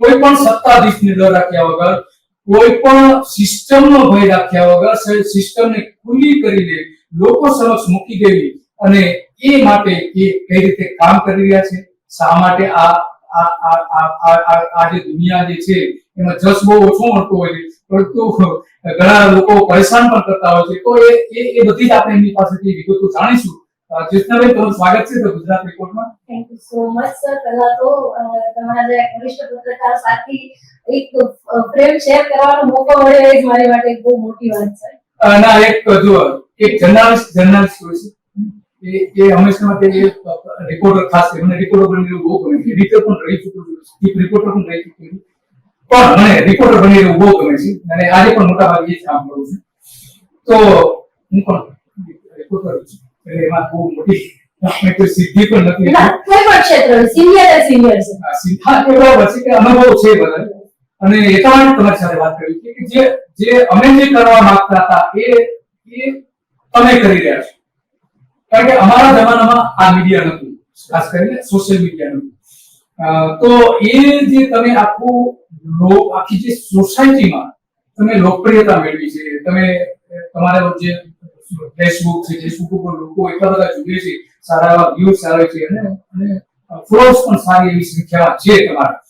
કોઈ પણ સત્તાધીશને ડર રાખ્યા વગર કોઈ પણ સિસ્ટમનો ભય રાખ્યા વગર સિસ્ટમને ખુલ્લી કરીને લોકો સમક્ષ મૂકી દેવી અને એ માટે એ કઈ રીતે કામ કરી રહ્યા છે? શા માટે આ આ જે દુનિયા જે છે, એમાં જસ બહુ ઓછો મળતો હોય છે, પરંતુ ઘણા લોકો પરેશાન પણ કરતા હોય છે. તો એ એ બધી જ આપણે એમની પાસેથી વિગતો જાણીશું. અ, તમારું સ્વાગત છે ગુજરાત રિપોર્ટમાં thank you so much sir પહેલા તો તમારા જે વરિષ્ઠ પત્રકાર સાથી એક પ્રેમ શેર કરવાનો મોકો મળ્યો એ મારી માટે બહુ મોટી વાત છે. ના એક જો એક જર્નાલિસ્ટ જર્નાલિસ્ટ હોય છે. એ એ હંમેશા માટે એ રિપોર્ટર ખાસ કરીને મને રિપોર્ટર બની બહુ ગમે છે. એડિટર પણ રહી ચૂક્યો છું. ચીફ રિપોર્ટર પણ રહી ચૂક્યો છું. પણ મને રિપોર્ટર બની રહેવું બહુ ગમે છે. અને આજે પણ મોટા ભાગે એ જ કામ કરું છું. તો હું પણ રિપોર્ટર છું. એટલે એમાં બહુ મોટી આપણે કોઈ સિદ્ધિ પણ નથી કોઈ પણ ક્ષેત્ર સિનિયર સિનિયર છે. આ સિદ્ધાંત એ બરાબર કે અનુભવ છે બધા. અને તમારી સાથે વાત કરી છે કે જે જે અમે જે કરવા માંગતા હતા એ એ તમે કરી રહ્યા છો. કારણ કે અમારા જમાનામાં આ મીડિયા નતું ખાસ કરીને સોશિયલ મીડિયા નતું તો એ જે તમે આખું આખી જે સોસાયટીમાં તમે લોકપ્રિયતા મેળવી છે તમે તમારા જે ફેસબુક છે ફેસબુક ઉપર લોકો એટલા બધા જુએ છે, સારા એવા વ્યૂઝ આવે છે અને અને ફોલોઅર્સ પણ સારી એવી સંખ્યા છે તમારા.